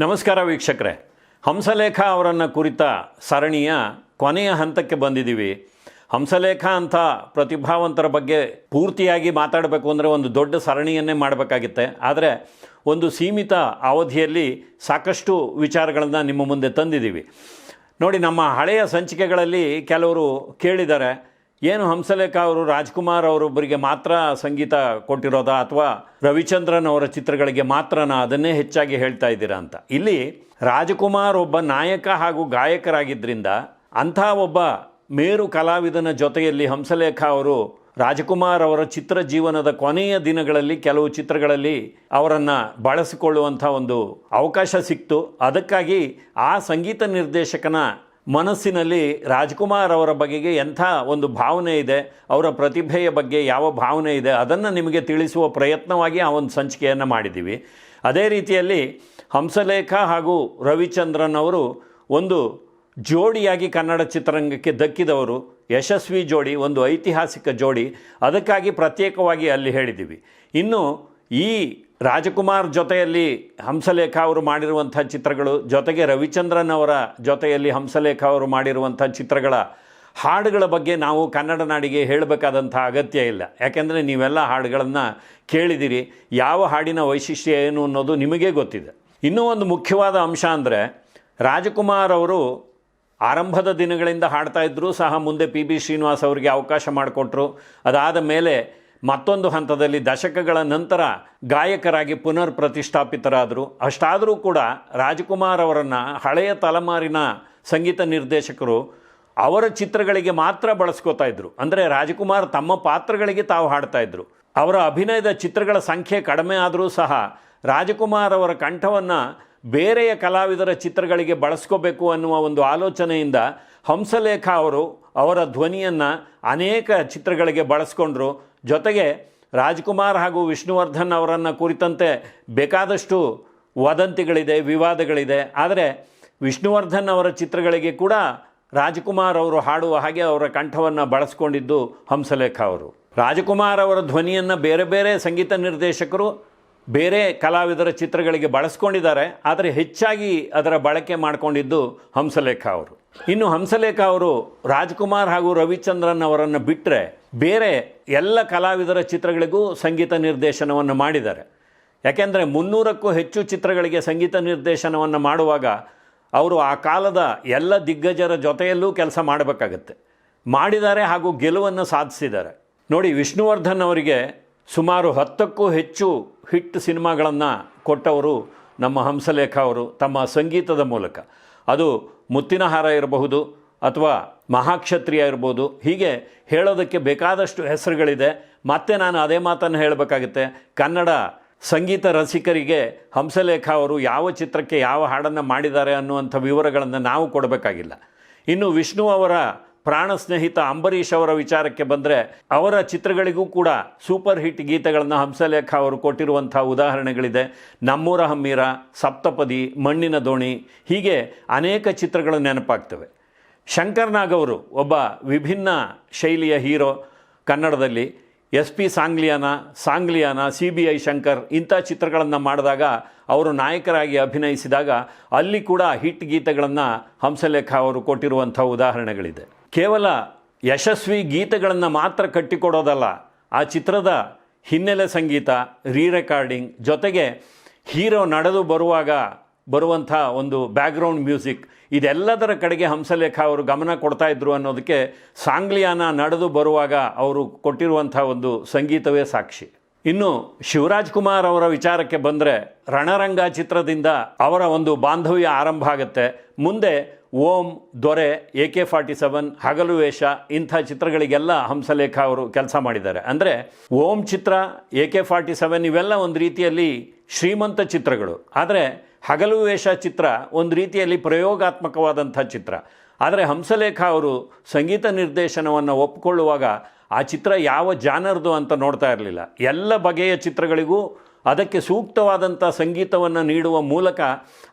ನಮಸ್ಕಾರ ವೀಕ್ಷಕರೇ. ಹಂಸಲೇಖ ಅವರನ್ನು ಕುರಿತ ಸರಣಿಯ ಕೊನೆಯ ಹಂತಕ್ಕೆ ಬಂದಿದ್ದೀವಿ. ಹಂಸಲೇಖ ಅಂತ ಪ್ರತಿಭಾವಂತರ ಬಗ್ಗೆ ಪೂರ್ತಿಯಾಗಿ ಮಾತಾಡಬೇಕು ಅಂದರೆ ಒಂದು ದೊಡ್ಡ ಸರಣಿಯನ್ನೇ ಮಾಡಬೇಕಾಗಿತ್ತೆ. ಆದರೆ ಒಂದು ಸೀಮಿತ ಅವಧಿಯಲ್ಲಿ ಸಾಕಷ್ಟು ವಿಚಾರಗಳನ್ನು ನಿಮ್ಮ ಮುಂದೆ ತಂದಿದ್ದೀವಿ. ನೋಡಿ, ನಮ್ಮ ಹಳೆಯ ಸಂಚಿಕೆಗಳಲ್ಲಿ ಕೆಲವರು ಕೇಳಿದ್ದಾರೆ. ಏನು ಹಂಸಲೇಖ ಅವರು, ರಾಜ್ಕುಮಾರ್ ಅವರೊಬ್ಬರಿಗೆ ಮಾತ್ರ ಸಂಗೀತ ಕೊಟ್ಟಿರೋದಾ ಅಥವಾ ರವಿಚಂದ್ರನ್ ಅವರ ಚಿತ್ರಗಳಿಗೆ ಮಾತ್ರನಾ ಅದನ್ನೇ ಹೆಚ್ಚಾಗಿ ಹೇಳ್ತಾ ಇದ್ದೀರಾ ಅಂತ. ಇಲ್ಲಿ ರಾಜಕುಮಾರ್ ಒಬ್ಬ ನಾಯಕ ಹಾಗೂ ಗಾಯಕರಾಗಿದ್ದರಿಂದ ಅಂಥ ಒಬ್ಬ ಮೇರು ಕಲಾವಿದನ ಜೊತೆಯಲ್ಲಿ ಹಂಸಲೇಖ ಅವರು ರಾಜಕುಮಾರ್ ಅವರ ಚಿತ್ರ ಜೀವನದ ಕೊನೆಯ ದಿನಗಳಲ್ಲಿ ಕೆಲವು ಚಿತ್ರಗಳಲ್ಲಿ ಅವರನ್ನು ಬಳಸಿಕೊಳ್ಳುವಂಥ ಒಂದು ಅವಕಾಶ ಸಿಕ್ತು. ಅದಕ್ಕಾಗಿ ಆ ಸಂಗೀತ ನಿರ್ದೇಶಕನ ಮನಸ್ಸಿನಲ್ಲಿ ರಾಜ್ಕುಮಾರ್ ಅವರ ಬಗೆಗೆ ಎಂಥ ಒಂದು ಭಾವನೆ ಇದೆ, ಅವರ ಪ್ರತಿಭೆಯ ಬಗ್ಗೆ ಯಾವ ಭಾವನೆ ಇದೆ, ಅದನ್ನು ನಿಮಗೆ ತಿಳಿಸುವ ಪ್ರಯತ್ನವಾಗಿ ಆ ಒಂದು ಸಂಚಿಕೆಯನ್ನು ಮಾಡಿದ್ದೀವಿ. ಅದೇ ರೀತಿಯಲ್ಲಿ ಹಂಸಲೇಖ ಹಾಗೂ ರವಿಚಂದ್ರನ್ ಅವರು ಒಂದು ಜೋಡಿಯಾಗಿ ಕನ್ನಡ ಚಿತ್ರರಂಗಕ್ಕೆ ದಕ್ಕಿದವರು, ಯಶಸ್ವಿ ಜೋಡಿ, ಒಂದು ಐತಿಹಾಸಿಕ ಜೋಡಿ, ಅದಕ್ಕಾಗಿ ಪ್ರತ್ಯೇಕವಾಗಿ ಅಲ್ಲಿ ಹೇಳಿದ್ದೀವಿ. ಇನ್ನು ಈ ರಾಜಕುಮಾರ್ ಜೊತೆಯಲ್ಲಿ ಹಂಸಲೇಖ ಅವರು ಮಾಡಿರುವಂಥ ಚಿತ್ರಗಳು, ಜೊತೆಗೆ ರವಿಚಂದ್ರನ್ ಅವರ ಜೊತೆಯಲ್ಲಿ ಹಂಸಲೇಖ ಅವರು ಮಾಡಿರುವಂಥ ಚಿತ್ರಗಳ ಹಾಡುಗಳ ಬಗ್ಗೆ ನಾವು ಕನ್ನಡ ನಾಡಿಗೆ ಹೇಳಬೇಕಾದಂಥ ಅಗತ್ಯ ಇಲ್ಲ. ಯಾಕೆಂದರೆ ನೀವೆಲ್ಲ ಹಾಡುಗಳನ್ನು ಕೇಳಿದಿರಿ, ಯಾವ ಹಾಡಿನ ವೈಶಿಷ್ಟ್ಯ ಏನು ಅನ್ನೋದು ನಿಮಗೇ ಗೊತ್ತಿದೆ. ಇನ್ನೂ ಒಂದು ಮುಖ್ಯವಾದ ಅಂಶ ಅಂದರೆ, ರಾಜಕುಮಾರ್ ಅವರು ಆರಂಭದ ದಿನಗಳಿಂದ ಹಾಡ್ತಾ ಇದ್ದರೂ ಸಹ ಮುಂದೆ ಪಿ ಬಿ ಶ್ರೀನಿವಾಸ್ ಅವರಿಗೆ ಅವಕಾಶ ಮಾಡಿಕೊಟ್ರು. ಅದಾದ ಮೇಲೆ ಮತ್ತೊಂದು ಹಂತದಲ್ಲಿ ದಶಕಗಳ ನಂತರ ಗಾಯಕರಾಗಿ ಪುನರ್ ಪ್ರತಿಷ್ಠಾಪಿತರಾದರು. ಅಷ್ಟಾದರೂ ಕೂಡ ರಾಜಕುಮಾರ್ ಅವರನ್ನು ಹಳೆಯ ತಲೆಮಾರಿನ ಸಂಗೀತ ನಿರ್ದೇಶಕರು ಅವರ ಚಿತ್ರಗಳಿಗೆ ಮಾತ್ರ ಬಳಸ್ಕೋತಾ ಇದ್ರು. ಅಂದರೆ ರಾಜಕುಮಾರ್ ತಮ್ಮ ಪಾತ್ರಗಳಿಗೆ ತಾವು ಹಾಡ್ತಾ ಇದ್ರು. ಅವರ ಅಭಿನಯದ ಚಿತ್ರಗಳ ಸಂಖ್ಯೆ ಕಡಿಮೆ ಆದರೂ ಸಹ ರಾಜಕುಮಾರ್ ಅವರ ಕಂಠವನ್ನು ಬೇರೆಯ ಕಲಾವಿದರ ಚಿತ್ರಗಳಿಗೆ ಬಳಸ್ಕೋಬೇಕು ಅನ್ನುವ ಒಂದು ಆಲೋಚನೆಯಿಂದ ಹಂಸಲೇಖ ಅವರು ಅವರ ಧ್ವನಿಯನ್ನು ಅನೇಕ ಚಿತ್ರಗಳಿಗೆ ಬಳಸ್ಕೊಂಡ್ರು. ಜೊತೆಗೆ ರಾಜ್ಕುಮಾರ್ ಹಾಗೂ ವಿಷ್ಣುವರ್ಧನ್ ಅವರನ್ನು ಕುರಿತಂತೆ ಬೇಕಾದಷ್ಟು ವದಂತಿಗಳಿದೆ, ವಿವಾದಗಳಿದೆ. ಆದರೆ ವಿಷ್ಣುವರ್ಧನ್ ಅವರ ಚಿತ್ರಗಳಿಗೆ ಕೂಡ ರಾಜ್ಕುಮಾರ್ ಅವರು ಹಾಡುವ ಹಾಗೆ ಅವರ ಕಂಠವನ್ನು ಬಳಸ್ಕೊಂಡಿದ್ದು ಹಂಸಲೇಖ ಅವರು. ರಾಜಕುಮಾರ್ ಅವರ ಧ್ವನಿಯನ್ನು ಬೇರೆ ಬೇರೆ ಸಂಗೀತ ನಿರ್ದೇಶಕರು ಬೇರೆ ಕಲಾವಿದರ ಚಿತ್ರಗಳಿಗೆ ಬಳಸ್ಕೊಂಡಿದ್ದಾರೆ, ಆದರೆ ಹೆಚ್ಚಾಗಿ ಅದರ ಬಳಕೆ ಮಾಡಿಕೊಂಡಿದ್ದು ಹಂಸಲೇಖ ಅವರು. ಇನ್ನು ಹಂಸಲೇಖ ಅವರು ರಾಜ್ಕುಮಾರ್ ಹಾಗೂ ರವಿಚಂದ್ರನ್ ಅವರನ್ನು ಬಿಟ್ಟರೆ ಬೇರೆ ಎಲ್ಲ ಕಲಾವಿದರ ಚಿತ್ರಗಳಿಗೂ ಸಂಗೀತ ನಿರ್ದೇಶನವನ್ನು ಮಾಡಿದ್ದಾರೆ. ಯಾಕೆಂದರೆ ಮುನ್ನೂರಕ್ಕೂ ಹೆಚ್ಚು ಚಿತ್ರಗಳಿಗೆ ಸಂಗೀತ ನಿರ್ದೇಶನವನ್ನು ಮಾಡುವಾಗ ಅವರು ಆ ಕಾಲದ ಎಲ್ಲ ದಿಗ್ಗಜರ ಜೊತೆಯಲ್ಲೂ ಕೆಲಸ ಮಾಡಬೇಕಾಗತ್ತೆ. ಮಾಡಿದ್ದಾರೆ ಹಾಗೂ ಗೆಲುವನ್ನು ಸಾಧಿಸಿದ್ದಾರೆ. ನೋಡಿ, ವಿಷ್ಣುವರ್ಧನ್ ಅವರಿಗೆ ಸುಮಾರು ಹತ್ತಕ್ಕೂ ಹೆಚ್ಚು ಹಿಟ್ ಸಿನಿಮಾಗಳನ್ನು ಕೊಟ್ಟವರು ನಮ್ಮ ಹಂಸಲೇಖ ಅವರು, ತಮ್ಮ ಸಂಗೀತದ ಮೂಲಕ. ಅದು ಮುತ್ತಿನಹಾರ ಇರಬಹುದು ಅಥವಾ ಮಹಾಕ್ಷತ್ರಿಯ ಇರ್ಬೋದು ಹೀಗೆ ಹೇಳೋದಕ್ಕೆ ಬೇಕಾದಷ್ಟು ಹೆಸರುಗಳಿದೆ. ಮತ್ತೆ ನಾನು ಅದೇ ಮಾತನ್ನು ಹೇಳಬೇಕಾಗುತ್ತೆ. ಕನ್ನಡ ಸಂಗೀತ ರಸಿಕರಿಗೆ ಹಂಸಲೇಖ ಅವರು ಯಾವ ಚಿತ್ರಕ್ಕೆ ಯಾವ ಹಾಡನ್ನು ಮಾಡಿದ್ದಾರೆ ಅನ್ನುವಂಥ ವಿವರಗಳನ್ನು ನಾವು ಕೊಡಬೇಕಾಗಿಲ್ಲ. ಇನ್ನು ವಿಷ್ಣು ಅವರ ಪ್ರಾಣ ಸ್ನೇಹಿತ ಅಂಬರೀಷ್ ಅವರ ವಿಚಾರಕ್ಕೆ ಬಂದರೆ ಅವರ ಚಿತ್ರಗಳಿಗೂ ಕೂಡ ಸೂಪರ್ ಹಿಟ್ ಗೀತೆಗಳನ್ನು ಹಂಸಲೇಖ ಅವರು ಕೊಟ್ಟಿರುವಂಥ ಉದಾಹರಣೆಗಳಿದೆ. ನಮ್ಮೂರ ಹಮ್ಮೀರ, ಸಪ್ತಪದಿ, ಮಣ್ಣಿನ ದೋಣಿ ಹೀಗೆ ಅನೇಕ ಚಿತ್ರಗಳು ನೆನಪಾಗ್ತವೆ. ಶಂಕರ್ನಾಗ್ ಅವರು ಒಬ್ಬ ವಿಭಿನ್ನ ಶೈಲಿಯ ಹೀರೋ ಕನ್ನಡದಲ್ಲಿ, S P Sangliana Sangliana, C B I Shankar ಇಂಥ ಚಿತ್ರಗಳನ್ನು ಮಾಡಿದಾಗ ಅವರು ನಾಯಕರಾಗಿ ಅಭಿನಯಿಸಿದಾಗ ಅಲ್ಲಿ ಕೂಡ ಹಿಟ್ ಗೀತೆಗಳನ್ನು ಹಂಸಲೇಖ ಅವರು ಕೊಟ್ಟಿರುವಂಥ ಉದಾಹರಣೆಗಳಿದೆ. ಕೇವಲ ಯಶಸ್ವಿ ಗೀತೆಗಳನ್ನು ಮಾತ್ರ ಕಟ್ಟಿಕೊಡೋದಲ್ಲ, ಆ ಚಿತ್ರದ ಹಿನ್ನೆಲೆ ಸಂಗೀತ ರೀ ರೆಕಾರ್ಡಿಂಗ್ ಜೊತೆಗೆ ಹೀರೋ ನಡೆದು ಬರುವಾಗ ಬರುವಂಥ ಒಂದು ಬ್ಯಾಕ್ಗ್ರೌಂಡ್ ಮ್ಯೂಸಿಕ್ ಇದೆಲ್ಲದರ ಕಡೆಗೆ ಹಂಸಲೇಖ ಅವರು ಗಮನ ಕೊಡ್ತಾ ಇದ್ರು ಅನ್ನೋದಕ್ಕೆ ಸಾಂಗ್ಲಿಯಾನ ನಡೆದು ಬರುವಾಗ ಅವರು ಕೊಟ್ಟಿರುವಂಥ ಒಂದು ಸಂಗೀತವೇ ಸಾಕ್ಷಿ. ಇನ್ನು ಶಿವರಾಜ್ ಕುಮಾರ್ ಅವರ ವಿಚಾರಕ್ಕೆ ಬಂದರೆ ರಣರಂಗ ಚಿತ್ರದಿಂದ ಅವರ ಒಂದು ಬಾಂಧವ್ಯ ಆರಂಭ ಆಗುತ್ತೆ. ಮುಂದೆ ಓಂ, ದೊರೆ, ಎ ಕೆ ಫಾರ್ಟಿ ಸೆವೆನ್, ಹಗಲು ವೇಷ ಇಂಥ ಚಿತ್ರಗಳಿಗೆಲ್ಲ ಹಂಸಲೇಖ ಅವರು ಕೆಲಸ ಮಾಡಿದ್ದಾರೆ. ಅಂದರೆ ಓಂ ಚಿತ್ರ, ಎ ಕೆ ಫಾರ್ಟಿ ಸೆವೆನ್ ಇವೆಲ್ಲ ಒಂದು ರೀತಿಯಲ್ಲಿ ಶ್ರೀಮಂತ ಚಿತ್ರಗಳು. ಆದರೆ ಹಗಲು ವೇಷ ಚಿತ್ರ ಒಂದು ರೀತಿಯಲ್ಲಿ ಪ್ರಯೋಗಾತ್ಮಕವಾದಂಥ ಚಿತ್ರ. ಆದರೆ ಹಂಸಲೇಖ ಅವರು ಸಂಗೀತ ನಿರ್ದೇಶನವನ್ನು ಒಪ್ಪಿಕೊಳ್ಳುವಾಗ ಆ ಚಿತ್ರ ಯಾವ ಜಾನರ್ದು ಅಂತ ನೋಡ್ತಾ ಇರಲಿಲ್ಲ. ಎಲ್ಲ ಬಗೆಯ ಚಿತ್ರಗಳಿಗೂ ಅದಕ್ಕೆ ಸೂಕ್ತವಾದಂಥ ಸಂಗೀತವನ್ನು ನೀಡುವ ಮೂಲಕ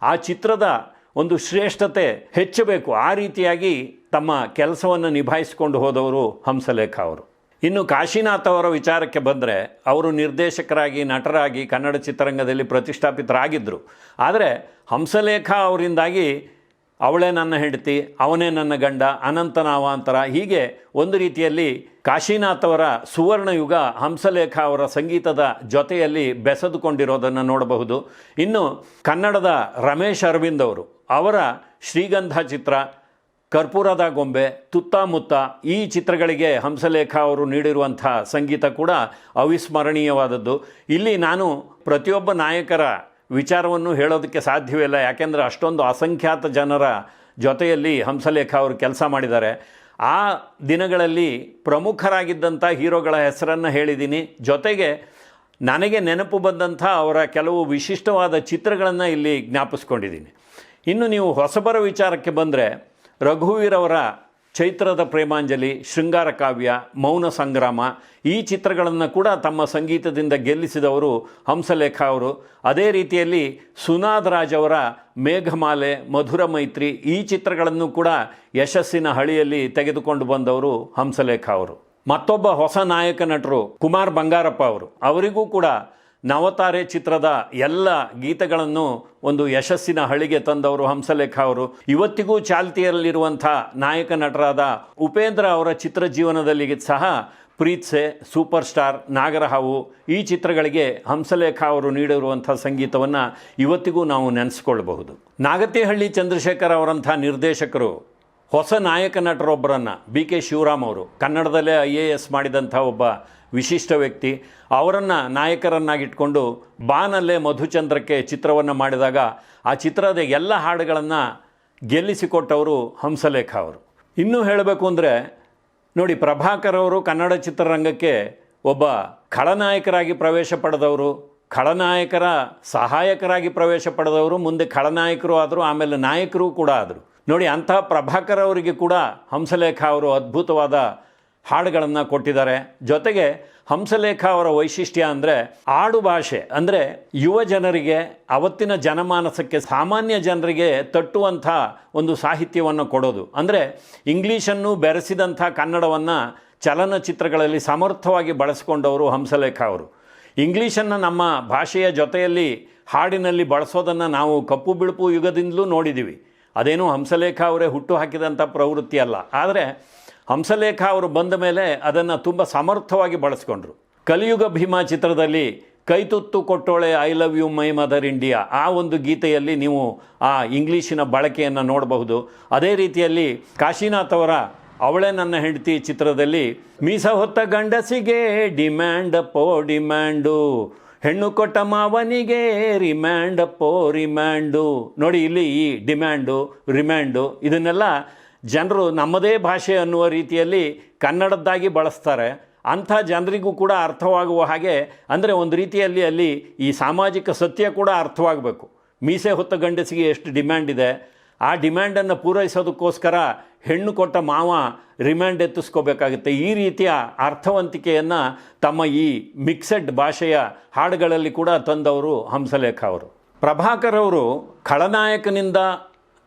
ಆ ಚಿತ್ರದ ಒಂದು ಶ್ರೇಷ್ಠತೆ ಹೆಚ್ಚಬೇಕು. ಆ ರೀತಿಯಾಗಿ ತಮ್ಮ ಕೆಲಸವನ್ನು ನಿಭಾಯಿಸಿಕೊಂಡು ಹೋದವರು ಹಂಸಲೇಖ ಅವರು. ಇನ್ನು ಕಾಶಿನಾಥ್ ಅವರ ವಿಚಾರಕ್ಕೆ ಬಂದರೆ, ಅವರು ನಿರ್ದೇಶಕರಾಗಿ, ನಟರಾಗಿ ಕನ್ನಡ ಚಿತ್ರರಂಗದಲ್ಲಿ ಪ್ರತಿಷ್ಠಾಪಿತರಾಗಿದ್ದರು ಆದರೆ ಹಂಸಲೇಖ ಅವರಿಂದಾಗಿ ಅವಳೇ ನನ್ನ ಹೆಂಡತಿ, ಅವನೇ ನನ್ನ ಗಂಡ ಅನಂತ ನಾವಾಂತರ ಹೀಗೆ ಒಂದು ರೀತಿಯಲ್ಲಿ ಕಾಶಿನಾಥ್ ಅವರ ಸುವರ್ಣಯುಗ ಹಂಸಲೇಖ ಅವರ ಸಂಗೀತದ ಜೊತೆಯಲ್ಲಿ ಬೆಸೆದುಕೊಂಡಿರೋದನ್ನು ನೋಡಬಹುದು. ಇನ್ನು ಕನ್ನಡದ ರಮೇಶ್ ಅರವಿಂದ್ ಅವರು ಅವರ ಶ್ರೀಗಂಧ ಚಿತ್ರ, ಕರ್ಪೂರದ ಗೊಂಬೆ, ತುತ್ತಮುತ್ತ ಈ ಚಿತ್ರಗಳಿಗೆ ಹಂಸಲೇಖ ಅವರು ನೀಡಿರುವಂಥ ಸಂಗೀತ ಕೂಡ ಅವಿಸ್ಮರಣೀಯವಾದದ್ದು. ಇಲ್ಲಿ ನಾನು ಪ್ರತಿಯೊಬ್ಬ ನಾಯಕರ ವಿಚಾರವನ್ನು ಹೇಳೋದಕ್ಕೆ ಸಾಧ್ಯವಿಲ್ಲ ಯಾಕೆಂದರೆ ಅಷ್ಟೊಂದು ಅಸಂಖ್ಯಾತ ಜನರ ಜೊತೆಯಲ್ಲಿ ಹಂಸಲೇಖ ಅವರು ಕೆಲಸ ಮಾಡಿದ್ದಾರೆ. ಆ ದಿನಗಳಲ್ಲಿ ಪ್ರಮುಖರಾಗಿದ್ದಂಥ ಹೀರೋಗಳ ಹೆಸರನ್ನು ಹೇಳಿದ್ದೀನಿ. ಜೊತೆಗೆ ನನಗೆ ನೆನಪು ಬಂದಂಥ ಅವರ ಕೆಲವು ವಿಶಿಷ್ಟವಾದ ಚಿತ್ರಗಳನ್ನು ಇಲ್ಲಿ ಜ್ಞಾಪಿಸ್ಕೊಂಡಿದ್ದೀನಿ. ಇನ್ನು ನೀವು ಹೊಸಬರ ವಿಚಾರಕ್ಕೆ ಬಂದರೆ ರಘುವೀರವರ ಚೈತ್ರದ ಪ್ರೇಮಾಂಜಲಿ, ಶೃಂಗಾರ ಕಾವ್ಯ, ಮೌನ ಸಂಗ್ರಾಮ ಈ ಚಿತ್ರಗಳನ್ನು ಕೂಡ ತಮ್ಮ ಸಂಗೀತದಿಂದ ಗೆಲ್ಲಿಸಿದವರು ಹಂಸಲೇಖ ಅವರು. ಅದೇ ರೀತಿಯಲ್ಲಿ ಸುನಾದ್ ರಾಜ್ ಅವರ ಮೇಘಮಾಲೆ, ಮಧುರ ಮೈತ್ರಿ ಈ ಚಿತ್ರಗಳನ್ನು ಕೂಡ ಯಶಸ್ಸಿನ ಹಳಿಯಲ್ಲಿ ತೆಗೆದುಕೊಂಡು ಬಂದವರು ಹಂಸಲೇಖ ಅವರು. ಮತ್ತೊಬ್ಬ ಹೊಸ ನಾಯಕ ನಟರು ಕುಮಾರ್ ಬಂಗಾರಪ್ಪ ಅವರು. ಅವರಿಗೂ ಕೂಡ ನವತಾರೆ ಚಿತ್ರದ ಎಲ್ಲ ಗೀತೆಗಳನ್ನು ಒಂದು ಯಶಸ್ಸಿನ ಹಳಿಗೆ ತಂದವರು ಹಂಸಲೇಖ ಅವರು. ಇವತ್ತಿಗೂ ಚಾಲ್ತಿಯಲ್ಲಿರುವಂಥ ನಾಯಕ ನಟರಾದ ಉಪೇಂದ್ರ ಅವರ ಚಿತ್ರ ಜೀವನದಲ್ಲಿ ಸಹ ಪ್ರೀತ್ಸೆ ಸೂಪರ್ ಸ್ಟಾರ್ ನಾಗರಹಾವು ಈ ಚಿತ್ರಗಳಿಗೆ ಹಂಸಲೇಖ ಅವರು ನೀಡಿರುವಂಥ ಸಂಗೀತವನ್ನು ಇವತ್ತಿಗೂ ನಾವು ನೆನೆಸ್ಕೊಳ್ಬಹುದು. ನಾಗತಿಹಳ್ಳಿ ಚಂದ್ರಶೇಖರ್ ಅವರಂಥ ನಿರ್ದೇಶಕರು, ಹೊಸ ನಾಯಕ ನಟರೊಬ್ಬರನ್ನು ಬಿ ಕೆ ಶಿವರಾಮ್ ಅವರು, ಕನ್ನಡದಲ್ಲೇ ಐ ಎ ಎಸ್ ಮಾಡಿದಂಥ ಒಬ್ಬ ವಿಶಿಷ್ಟ ವ್ಯಕ್ತಿ. ಅವರನ್ನು ನಾಯಕರನ್ನಾಗಿಟ್ಕೊಂಡು ಬಾನಲ್ಲೇ ಮಧುಚಂದ್ರಕ್ಕೆ ಚಿತ್ರವನ್ನು ಮಾಡಿದಾಗ ಆ ಚಿತ್ರದ ಎಲ್ಲ ಹಾಡುಗಳನ್ನು ಗೆಲ್ಲಿಸಿಕೊಟ್ಟವರು ಹಂಸಲೇಖ ಅವರು. ಇನ್ನೂ ಹೇಳಬೇಕು ಅಂದರೆ, ನೋಡಿ ಪ್ರಭಾಕರ್ ಅವರು ಕನ್ನಡ ಚಿತ್ರರಂಗಕ್ಕೆ ಒಬ್ಬ ಖಳನಾಯಕರಾಗಿ ಪ್ರವೇಶ ಪಡೆದವರು, ಖಳನಾಯಕರ ಸಹಾಯಕರಾಗಿ ಪ್ರವೇಶ ಪಡೆದವರು, ಮುಂದೆ ಖಳನಾಯಕರು ಆದರು ಆಮೇಲೆ ನಾಯಕರು ಕೂಡ ಆದರು. ನೋಡಿ ಅಂತಹ ಪ್ರಭಾಕರ್ ಅವರಿಗೆ ಕೂಡ ಹಂಸಲೇಖ ಅವರು ಅದ್ಭುತವಾದ ಹಾಡುಗಳನ್ನು ಕೊಟ್ಟಿದ್ದಾರೆ. ಜೊತೆಗೆ ಹಂಸಲೇಖ ಅವರ ವೈಶಿಷ್ಟ್ಯ ಅಂದರೆ ಆಡು ಭಾಷೆ, ಅಂದರೆ ಯುವ ಜನರಿಗೆ, ಅವತ್ತಿನ ಜನಮಾನಸಕ್ಕೆ, ಸಾಮಾನ್ಯ ಜನರಿಗೆ ತಟ್ಟುವಂಥ ಒಂದು ಸಾಹಿತ್ಯವನ್ನು ಕೊಡೋದು. ಅಂದರೆ ಇಂಗ್ಲೀಷನ್ನು ಬೆರೆಸಿದಂಥ ಕನ್ನಡವನ್ನು ಚಲನಚಿತ್ರಗಳಲ್ಲಿ ಸಮರ್ಥವಾಗಿ ಬಳಸಿಕೊಂಡವರು ಹಂಸಲೇಖ ಅವರು. ಇಂಗ್ಲೀಷನ್ನು ನಮ್ಮ ಭಾಷೆಯ ಜೊತೆಯಲ್ಲಿ ಹಾಡಿನಲ್ಲಿ ಬಳಸೋದನ್ನು ನಾವು ಕಪ್ಪು ಬಿಳುಪು ಯುಗದಿಂದಲೂ ನೋಡಿದ್ದೀವಿ ಅದೇನು ಹಂಸಲೇಖ ಅವರೇ ಹುಟ್ಟು ಹಾಕಿದಂಥ ಪ್ರವೃತ್ತಿ ಅಲ್ಲ ಆದರೆ ಹಂಸಲೇಖ ಅವರು ಬಂದ ಮೇಲೆ ಅದನ್ನು ತುಂಬ ಸಮರ್ಥವಾಗಿ ಬಳಸ್ಕೊಂಡ್ರು. ಕಲಿಯುಗ ಭೀಮಾ ಚಿತ್ರದಲ್ಲಿ ಕೈತುತ್ತು ಕೊಟ್ಟೋಳೆ I love you my mother India ಆ ಒಂದು ಗೀತೆಯಲ್ಲಿ ನೀವು ಆ ಇಂಗ್ಲೀಷಿನ ಬಳಕೆಯನ್ನು ನೋಡಬಹುದು. ಅದೇ ರೀತಿಯಲ್ಲಿ ಕಾಶಿನಾಥ್ ಅವರ ಅವಳೇ ನನ್ನ ಹೆಂಡತಿ ಚಿತ್ರದಲ್ಲಿ, ಮೀಸ ಹೊತ್ತ ಗಂಡಸಿಗೆ ಡಿಮ್ಯಾಂಡ್ ಅಪ್ಪೋ ಡಿಮ್ಯಾಂಡು ಹೆಣ್ಣು ಕೊಟ್ಟ ಮಾವನಿಗೆ ರಿಮ್ಯಾಂಡ್ ಅಪ್ಪೋ ರಿಮ್ಯಾಂಡು ನೋಡಿ ಇಲ್ಲಿ ಈ ಡಿಮ್ಯಾಂಡು ರಿಮ್ಯಾಂಡು ಇದನ್ನೆಲ್ಲ ಜನರು ನಮ್ಮದೇ ಭಾಷೆ ಅನ್ನುವ ರೀತಿಯಲ್ಲಿ ಕನ್ನಡದ್ದಾಗಿ ಬಳಸ್ತಾರೆ. ಅಂಥ ಜನರಿಗೂ ಕೂಡ ಅರ್ಥವಾಗುವ ಹಾಗೆ, ಅಂದರೆ ಒಂದು ರೀತಿಯಲ್ಲಿ ಅಲ್ಲಿ ಈ ಸಾಮಾಜಿಕ ಸತ್ಯ ಕೂಡ ಅರ್ಥವಾಗಬೇಕು. ಮೀಸೆ ಹೊತ್ತ ಗಂಡಸಿಗೆ ಎಷ್ಟು ಡಿಮ್ಯಾಂಡ್ ಇದೆ? ಆ ಡಿಮ್ಯಾಂಡನ್ನು ಪೂರೈಸೋದಕ್ಕೋಸ್ಕರ ಹೆಣ್ಣು ಕೊಟ್ಟ ಮಾವ ರಿಮ್ಯಾಂಡ್ ಎತ್ತಿಸ್ಕೋಬೇಕಾಗುತ್ತೆ. ಈ ರೀತಿಯ ಅರ್ಥವಂತಿಕೆಯನ್ನು ತಮ್ಮ ಈ ಮಿಕ್ಸೆಡ್ ಭಾಷೆಯ ಹಾಡುಗಳಲ್ಲಿ ಕೂಡ ತಂದವರು ಹಂಸಲೇಖ ಅವರು. ಪ್ರಭಾಕರ್ ಅವರು ಖಳನಾಯಕನಿಂದ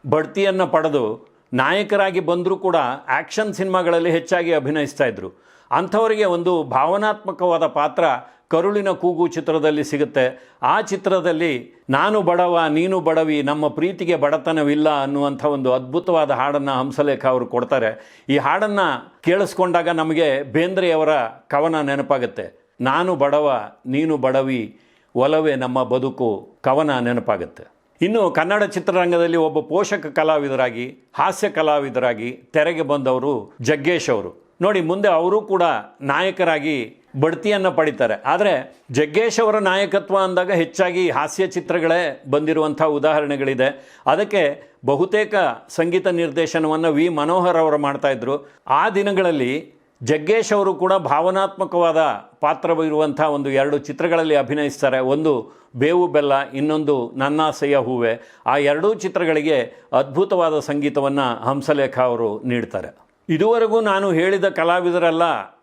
ಬಡ್ತಿಯನ್ನು ಪಡೆದು ನಾಯಕರಾಗಿ ಬಂದರೂ ಕೂಡ ಆ್ಯಕ್ಷನ್ ಸಿನಿಮಾಗಳಲ್ಲಿ ಹೆಚ್ಚಾಗಿ ಅಭಿನಯಿಸ್ತಾ ಇದ್ದರು ಅಂಥವರಿಗೆ ಒಂದು ಭಾವನಾತ್ಮಕವಾದ ಪಾತ್ರ ಕರುಳಿನ ಕೂಗು ಚಿತ್ರದಲ್ಲಿ ಸಿಗುತ್ತೆ. ಆ ಚಿತ್ರದಲ್ಲಿ ನಾನು ಬಡವ, ನೀನು ಬಡವಿ, ನಮ್ಮ ಪ್ರೀತಿಗೆ ಬಡತನವಿಲ್ಲ ಅನ್ನುವಂಥ ಒಂದು ಅದ್ಭುತವಾದ ಹಾಡನ್ನು ಹಂಸಲೇಖ ಅವರು ಕೊಡ್ತಾರೆ. ಈ ಹಾಡನ್ನು ಕೇಳಿಸ್ಕೊಂಡಾಗ ನಮಗೆ ಬೇಂದ್ರೆಯವರ ಕವನ ನೆನಪಾಗುತ್ತೆ. ನಾನು ಬಡವ, ನೀನು ಬಡವಿ, ಒಲವೇ ನಮ್ಮ ಬದುಕು ಕವನ ನೆನಪಾಗುತ್ತೆ. ಇನ್ನು ಕನ್ನಡ ಚಿತ್ರರಂಗದಲ್ಲಿ ಒಬ್ಬ ಪೋಷಕ ಕಲಾವಿದರಾಗಿ, ಹಾಸ್ಯ ಕಲಾವಿದರಾಗಿ ತೆರೆಗೆ ಬಂದವರು ಜಗ್ಗೇಶ್ ಅವರು. ನೋಡಿ, ಮುಂದೆ ಅವರು ಕೂಡ ನಾಯಕರಾಗಿ ಬಡ್ತಿಯನ್ನು ಪಡಿತಾರೆ. ಆದರೆ ಜಗ್ಗೇಶ್ ಅವರ ನಾಯಕತ್ವ ಅಂದಾಗ ಹೆಚ್ಚಾಗಿ ಹಾಸ್ಯ ಚಿತ್ರಗಳೇ ಬಂದಿರುವಂಥ ಉದಾಹರಣೆಗಳಿದೆ. ಅದಕ್ಕೆ ಬಹುತೇಕ ಸಂಗೀತ ನಿರ್ದೇಶನವನ್ನು ವಿ. ಮನೋಹರ್ ಅವರು ಮಾಡ್ತಾಯಿದ್ರು ಆ ದಿನಗಳಲ್ಲಿ ಜಗ್ಗೇಶ್ ಅವರು ಕೂಡ ಭಾವನಾತ್ಮಕವಾದ ಪಾತ್ರವಿರುವಂಥ ಒಂದು ಎರಡು ಚಿತ್ರಗಳಲ್ಲಿ ಅಭಿನಯಿಸ್ತಾರೆ. ಒಂದು ಬೇವು ಬೆಲ್ಲ, ಇನ್ನೊಂದು ನನ್ನಾಸೆಯ ಹೂವೆ. ಆ ಎರಡೂ ಚಿತ್ರಗಳಿಗೆ ಅದ್ಭುತವಾದ ಸಂಗೀತವನ್ನು ಹಂಸಲೇಖ ಅವರು ನೀಡ್ತಾರೆ. ಇದುವರೆಗೂ ನಾನು ಹೇಳಿದ ಕಲಾವಿದರೆಲ್ಲ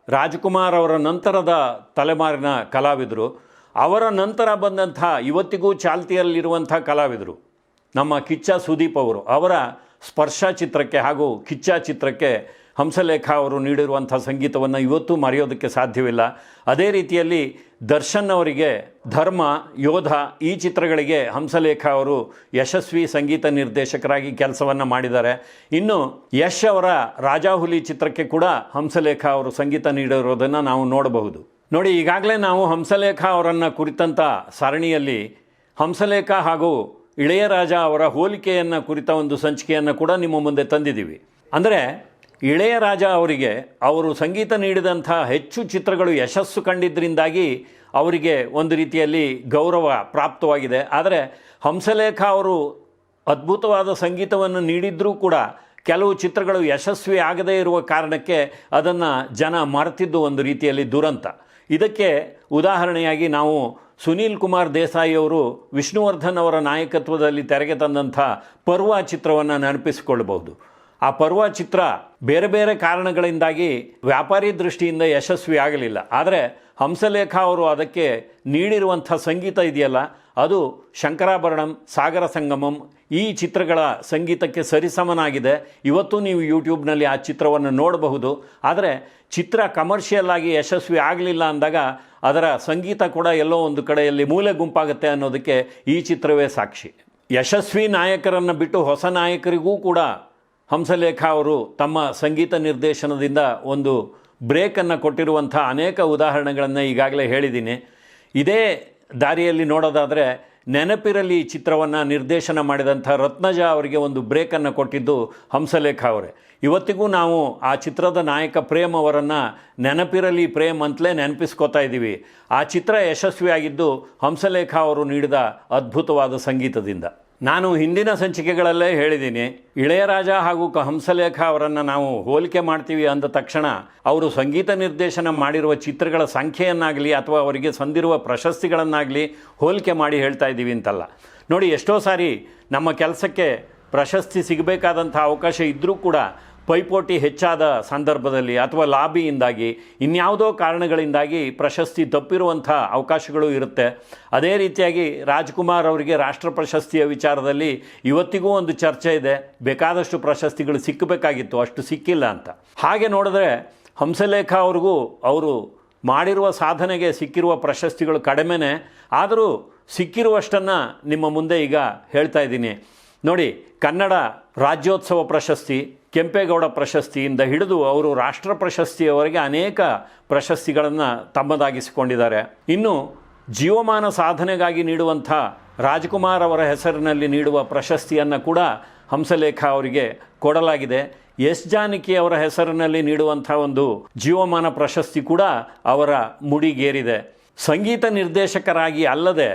ರಾಜ್ಕುಮಾರ್ ಅವರ ನಂತರದ ತಲೆಮಾರಿನ ಕಲಾವಿದರು. ಅವರ ನಂತರ ಬಂದಂಥ ಇವತ್ತಿಗೂ ಚಾಲ್ತಿಯಲ್ಲಿರುವಂಥ ಕಲಾವಿದರು. ನಮ್ಮ ಕಿಚ್ಚ ಸುದೀಪ್ ಅವರು ಅವರ ಸ್ಪರ್ಶ ಚಿತ್ರಕ್ಕೆ ಹಾಗೂ ಕಿಚ್ಚ ಚಿತ್ರಕ್ಕೆ ಹಂಸಲೇಖ ಅವರು ನೀಡಿರುವಂಥ ಸಂಗೀತವನ್ನು ಇವತ್ತೂ ಮರೆಯೋದಕ್ಕೆ ಸಾಧ್ಯವಿಲ್ಲ. ಅದೇ ರೀತಿಯಲ್ಲಿ ದರ್ಶನ್ ಅವರಿಗೆ ಧರ್ಮ, ಯೋಧ ಈ ಚಿತ್ರಗಳಿಗೆ ಹಂಸಲೇಖ ಅವರು ಯಶಸ್ವಿ ಸಂಗೀತ ನಿರ್ದೇಶಕರಾಗಿ ಕೆಲಸವನ್ನು ಮಾಡಿದ್ದಾರೆ. ಇನ್ನು ಯಶ್ ಅವರ ರಾಜಾಹುಲಿ ಚಿತ್ರಕ್ಕೆ ಕೂಡ ಹಂಸಲೇಖ ಅವರು ಸಂಗೀತ ನೀಡಿರೋದನ್ನು ನಾವು ನೋಡಬಹುದು. ನೋಡಿ, ಈಗಾಗಲೇ ನಾವು ಹಂಸಲೇಖ ಅವರನ್ನು ಕುರಿತಂಥ ಸರಣಿಯಲ್ಲಿ ಹಂಸಲೇಖ ಹಾಗೂ ಇಳೆಯರಾಜ ಅವರ ಹೋಲಿಕೆಯನ್ನು ಕುರಿತ ಒಂದು ಸಂಚಿಕೆಯನ್ನು ಕೂಡ ನಿಮ್ಮ ಮುಂದೆ ತಂದಿದ್ದೀವಿ. ಅಂದರೆ ಇಳೆಯರಾಜ ಅವರಿಗೆ ಅವರು ಸಂಗೀತ ನೀಡಿದಂಥ ಹೆಚ್ಚು ಚಿತ್ರಗಳು ಯಶಸ್ಸು ಕಂಡಿದ್ದರಿಂದಾಗಿ ಅವರಿಗೆ ಒಂದು ರೀತಿಯಲ್ಲಿ ಗೌರವ ಪ್ರಾಪ್ತವಾಗಿದೆ. ಆದರೆ ಹಂಸಲೇಖ ಅವರು ಅದ್ಭುತವಾದ ಸಂಗೀತವನ್ನು ನೀಡಿದ್ರೂ ಕೂಡ ಕೆಲವು ಚಿತ್ರಗಳು ಯಶಸ್ವಿ ಆಗದೇ ಇರುವ ಕಾರಣಕ್ಕೆ ಅದನ್ನು ಜನ ಮರೆತಿದ್ದು ಒಂದು ರೀತಿಯಲ್ಲಿ ದುರಂತ. ಇದಕ್ಕೆ ಉದಾಹರಣೆಯಾಗಿ ನಾವು ಸುನೀಲ್ ಕುಮಾರ್ ದೇಸಾಯಿ ಅವರು ವಿಷ್ಣುವರ್ಧನ್ ಅವರ ನಾಯಕತ್ವದಲ್ಲಿ ತೆರೆಗೆ ತಂದಂಥ ಪರ್ವ ಚಿತ್ರವನ್ನು ನೆನಪಿಸಿಕೊಳ್ಳಬಹುದು. ಆ ಪರ್ವ ಚಿತ್ರ ಬೇರೆ ಬೇರೆ ಕಾರಣಗಳಿಂದಾಗಿ ವ್ಯಾಪಾರಿ ದೃಷ್ಟಿಯಿಂದ ಯಶಸ್ವಿ ಆಗಲಿಲ್ಲ ಆದರೆ ಹಂಸಲೇಖ ಅವರು ಅದಕ್ಕೆ ನೀಡಿರುವಂಥ ಸಂಗೀತ ಇದೆಯಲ್ಲ, ಅದು ಶಂಕರಾಭರಣಂ, ಸಾಗರ ಸಂಗಮಂ ಈ ಚಿತ್ರಗಳ ಸಂಗೀತಕ್ಕೆ ಸರಿಸಮನಾಗಿದೆ. ಇವತ್ತು ನೀವು ಯೂಟ್ಯೂಬ್ನಲ್ಲಿ ಆ ಚಿತ್ರವನ್ನು ನೋಡಬಹುದು. ಆದರೆ ಚಿತ್ರ ಕಮರ್ಷಿಯಲ್ ಆಗಿ ಯಶಸ್ವಿ ಆಗಲಿಲ್ಲ ಅಂದಾಗ ಅದರ ಸಂಗೀತ ಕೂಡ ಎಲ್ಲೋ ಒಂದು ಕಡೆಯಲ್ಲಿ ಮೂಲೆ ಗುಂಪಾಗುತ್ತೆ ಅನ್ನೋದಕ್ಕೆ ಈ ಚಿತ್ರವೇ ಸಾಕ್ಷಿ. ಯಶಸ್ವಿ ನಾಯಕರನ್ನು ಬಿಟ್ಟು ಹೊಸ ನಾಯಕರಿಗೂ ಕೂಡ ಹಂಸಲೇಖ ಅವರು ತಮ್ಮ ಸಂಗೀತ ನಿರ್ದೇಶನದಿಂದ ಒಂದು ಬ್ರೇಕನ್ನು ಕೊಟ್ಟಿರುವಂಥ ಅನೇಕ ಉದಾಹರಣೆಗಳನ್ನು ಈಗಾಗಲೇ ಹೇಳಿದ್ದೀನಿ. ಇದೇ ದಾರಿಯಲ್ಲಿ ನೋಡೋದಾದರೆ ನೆನಪಿರಲಿ ಚಿತ್ರವನ್ನು ನಿರ್ದೇಶನ ಮಾಡಿದಂಥ ರತ್ನಜ ಅವರಿಗೆ ಒಂದು ಬ್ರೇಕನ್ನು ಕೊಟ್ಟಿದ್ದು ಹಂಸಲೇಖ ಅವರೇ. ಇವತ್ತಿಗೂ ನಾವು ಆ ಚಿತ್ರದ ನಾಯಕ ಪ್ರೇಮ್ ಅವರನ್ನು ನೆನಪಿರಲಿ ಪ್ರೇಮ್ ಅಂತಲೇ ನೆನಪಿಸ್ಕೋತಾ ಇದ್ದೀವಿ. ಆ ಚಿತ್ರ ಯಶಸ್ವಿಯಾಗಿದ್ದು ಹಂಸಲೇಖ ಅವರು ನೀಡಿದ ಅದ್ಭುತವಾದ ಸಂಗೀತದಿಂದ. ನಾನು ಹಿಂದಿನ ಸಂಚಿಕೆಗಳಲ್ಲೇ ಹೇಳಿದ್ದೀನಿ, ಇಳೆಯರಾಜ ಹಾಗೂ ಕಹಂಸಲೇಖ ಹಂಸಲೇಖ ಅವರನ್ನು ನಾವು ಹೋಲಿಕೆ ಮಾಡ್ತೀವಿ ಅಂದ ತಕ್ಷಣ ಅವರು ಸಂಗೀತ ನಿರ್ದೇಶನ ಮಾಡಿರುವ ಚಿತ್ರಗಳ ಸಂಖ್ಯೆಯನ್ನಾಗಲಿ ಅಥವಾ ಅವರಿಗೆ ಸಂದಿರುವ ಪ್ರಶಸ್ತಿಗಳನ್ನಾಗಲಿ ಹೋಲಿಕೆ ಮಾಡಿ ಹೇಳ್ತಾ ಇದ್ದೀವಿ ಅಂತಲ್ಲ. ನೋಡಿ, ಎಷ್ಟೋ ಸಾರಿ ನಮ್ಮ ಕೆಲಸಕ್ಕೆ ಪ್ರಶಸ್ತಿ ಸಿಗಬೇಕಾದಂಥ ಅವಕಾಶ ಇದ್ದರೂ ಕೂಡ ಪೈಪೋಟಿ ಹೆಚ್ಚಾದ ಸಂದರ್ಭದಲ್ಲಿ ಅಥವಾ ಲಾಬಿಯಿಂದಾಗಿ, ಇನ್ಯಾವುದೋ ಕಾರಣಗಳಿಂದಾಗಿ ಪ್ರಶಸ್ತಿ ತಪ್ಪಿರುವಂಥ ಅವಕಾಶಗಳು ಇರುತ್ತೆ. ಅದೇ ರೀತಿಯಾಗಿ ರಾಜ್ಕುಮಾರ್ ಅವರಿಗೆ ರಾಷ್ಟ್ರ ಪ್ರಶಸ್ತಿಯ ವಿಚಾರದಲ್ಲಿ ಇವತ್ತಿಗೂ ಒಂದು ಚರ್ಚೆ ಇದೆ. ಬೇಕಾದಷ್ಟು ಪ್ರಶಸ್ತಿಗಳು ಸಿಕ್ಕಬೇಕಾಗಿತ್ತು, ಅಷ್ಟು ಸಿಕ್ಕಿಲ್ಲ ಅಂತ. ಹಾಗೆ ನೋಡಿದ್ರೆ ಹಂಸಲೇಖ ಅವ್ರಿಗೂ ಅವರು ಮಾಡಿರುವ ಸಾಧನೆಗೆ ಸಿಕ್ಕಿರುವ ಪ್ರಶಸ್ತಿಗಳು ಕಡಿಮೆನೇ. ಆದರೂ ಸಿಕ್ಕಿರುವಷ್ಟನ್ನು ನಿಮ್ಮ ಮುಂದೆ ಈಗ ಹೇಳ್ತಾ ಇದ್ದೀನಿ. ನೋಡಿ, ಕನ್ನಡ ರಾಜ್ಯೋತ್ಸವ ಪ್ರಶಸ್ತಿ ಕೆಂಪೇಗೌಡ ಪ್ರಶಸ್ತಿಯಿಂದ ಹಿಡಿದು ಅವರು ರಾಷ್ಟ್ರ ಪ್ರಶಸ್ತಿಯವರೆಗೆ ಅನೇಕ ಪ್ರಶಸ್ತಿಗಳನ್ನು ತಮ್ಮದಾಗಿಸಿಕೊಂಡಿದ್ದಾರೆ. ಇನ್ನು ಜೀವಮಾನ ಸಾಧನೆಗಾಗಿ ನೀಡುವಂಥ ರಾಜ್ಕುಮಾರ್ ಅವರ ಹೆಸರಿನಲ್ಲಿ ನೀಡುವ ಪ್ರಶಸ್ತಿಯನ್ನು ಕೂಡ ಹಂಸಲೇಖ ಅವರಿಗೆ ಕೊಡಲಾಗಿದೆ. ಎಸ್ ಜಾನಕಿ ಅವರ ಹೆಸರಿನಲ್ಲಿ ನೀಡುವಂಥ ಒಂದು ಜೀವಮಾನ ಪ್ರಶಸ್ತಿ ಕೂಡ ಅವರ ಮುಡಿಗೇರಿದೆ. ಸಂಗೀತ ನಿರ್ದೇಶಕರಾಗಿ ಅಲ್ಲದೆ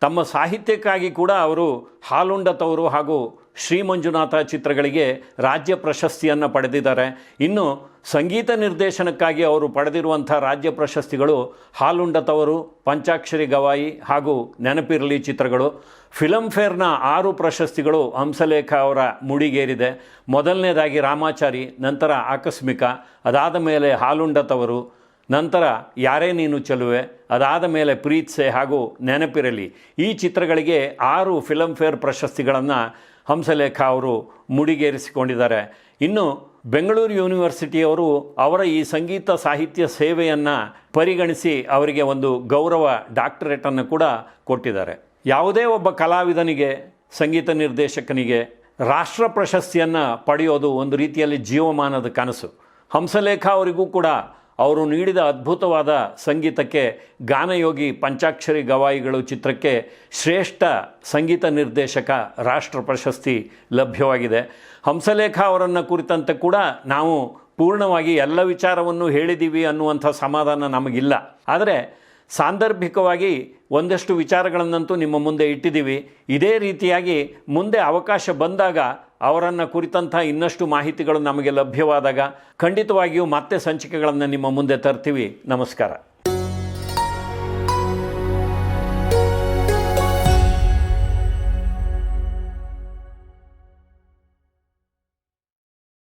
ತಮ್ಮ ಸಾಹಿತ್ಯಕ್ಕಾಗಿ ಕೂಡ ಅವರು ಹಾಲುಂಡ ತವರು ಹಾಗೂ ಶ್ರೀ ಮಂಜುನಾಥ ಚಿತ್ರಗಳಿಗೆ ರಾಜ್ಯ ಪ್ರಶಸ್ತಿಯನ್ನು ಪಡೆದಿದ್ದಾರೆ. ಇನ್ನು ಸಂಗೀತ ನಿರ್ದೇಶನಕ್ಕಾಗಿ ಅವರು ಪಡೆದಿರುವಂಥ ರಾಜ್ಯ ಪ್ರಶಸ್ತಿಗಳು ಹಾಲುಂಡತವರು, ಪಂಚಾಕ್ಷರಿ ಗವಾಯಿ ಹಾಗೂ ನೆನಪಿರಲಿ ಚಿತ್ರಗಳು. ಫಿಲಂಫೇರ್ನ ಆರು ಪ್ರಶಸ್ತಿಗಳು ಹಂಸಲೇಖ ಅವರ ಮುಡಿಗೇರಿದೆ. ಮೊದಲನೇದಾಗಿ ರಾಮಾಚಾರಿ, ನಂತರ ಆಕಸ್ಮಿಕ, ಅದಾದ ಮೇಲೆ ಹಾಲುಂಡತವರು, ನಂತರ ಯಾರೇ ನೀನು ಚೆಲುವೆ, ಅದಾದ ಮೇಲೆ ಪ್ರೀತ್ಸೆ ಹಾಗೂ ನೆನಪಿರಲಿ. ಈ ಚಿತ್ರಗಳಿಗೆ ಆರು ಫಿಲಂಫೇರ್ ಪ್ರಶಸ್ತಿಗಳನ್ನು ಹಂಸಲೇಖ ಅವರು ಮುಡಿಗೇರಿಸಿಕೊಂಡಿದ್ದಾರೆ. ಇನ್ನು ಬೆಂಗಳೂರು ಯೂನಿವರ್ಸಿಟಿಯವರು ಅವರ ಈ ಸಂಗೀತ ಸಾಹಿತ್ಯ ಸೇವೆಯನ್ನು ಪರಿಗಣಿಸಿ ಅವರಿಗೆ ಒಂದು ಗೌರವ ಡಾಕ್ಟರೇಟನ್ನು ಕೂಡ ಕೊಟ್ಟಿದ್ದಾರೆ. ಯಾವುದೇ ಒಬ್ಬ ಕಲಾವಿದನಿಗೆ, ಸಂಗೀತ ನಿರ್ದೇಶಕನಿಗೆ ರಾಷ್ಟ್ರ ಪ್ರಶಸ್ತಿಯನ್ನು ಪಡೆಯೋದು ಒಂದು ರೀತಿಯಲ್ಲಿ ಜೀವಮಾನದ ಕನಸು. ಹಂಸಲೇಖ ಅವರಿಗೂ ಕೂಡ ಅವರು ನೀಡಿದ ಅದ್ಭುತವಾದ ಸಂಗೀತಕ್ಕೆ ಗಾನಯೋಗಿ ಪಂಚಾಕ್ಷರಿ ಗವಾಯಿಗಳು ಚಿತ್ರಕ್ಕೆ ಶ್ರೇಷ್ಠ ಸಂಗೀತ ನಿರ್ದೇಶಕ ರಾಷ್ಟ್ರ ಪ್ರಶಸ್ತಿ ಲಭ್ಯವಾಗಿದೆ. ಹಂಸಲೇಖ ಅವರನ್ನು ಕುರಿತಂತೆ ಕೂಡ ನಾವು ಪೂರ್ಣವಾಗಿ ಎಲ್ಲ ವಿಚಾರವನ್ನು ಹೇಳಿದ್ದೀವಿ ಅನ್ನುವಂಥ ಸಮಾಧಾನ ನಮಗಿಲ್ಲ. ಆದರೆ ಸಾಂದರ್ಭಿಕವಾಗಿ ಒಂದಷ್ಟು ವಿಚಾರಗಳನ್ನಂತೂ ನಿಮ್ಮ ಮುಂದೆ ಇಟ್ಟಿದ್ದೀವಿ. ಇದೇ ರೀತಿಯಾಗಿ ಮುಂದೆ ಅವಕಾಶ ಬಂದಾಗ ಅವರನ್ನು ಕುರಿತಂಥ ಇನ್ನಷ್ಟು ಮಾಹಿತಿಗಳು ನಮಗೆ ಲಭ್ಯವಾದಾಗ ಖಂಡಿತವಾಗಿಯೂ ಮತ್ತೆ ಸಂಚಿಕೆಗಳನ್ನು ನಿಮ್ಮ ಮುಂದೆ ತರ್ತೀವಿ. ನಮಸ್ಕಾರ.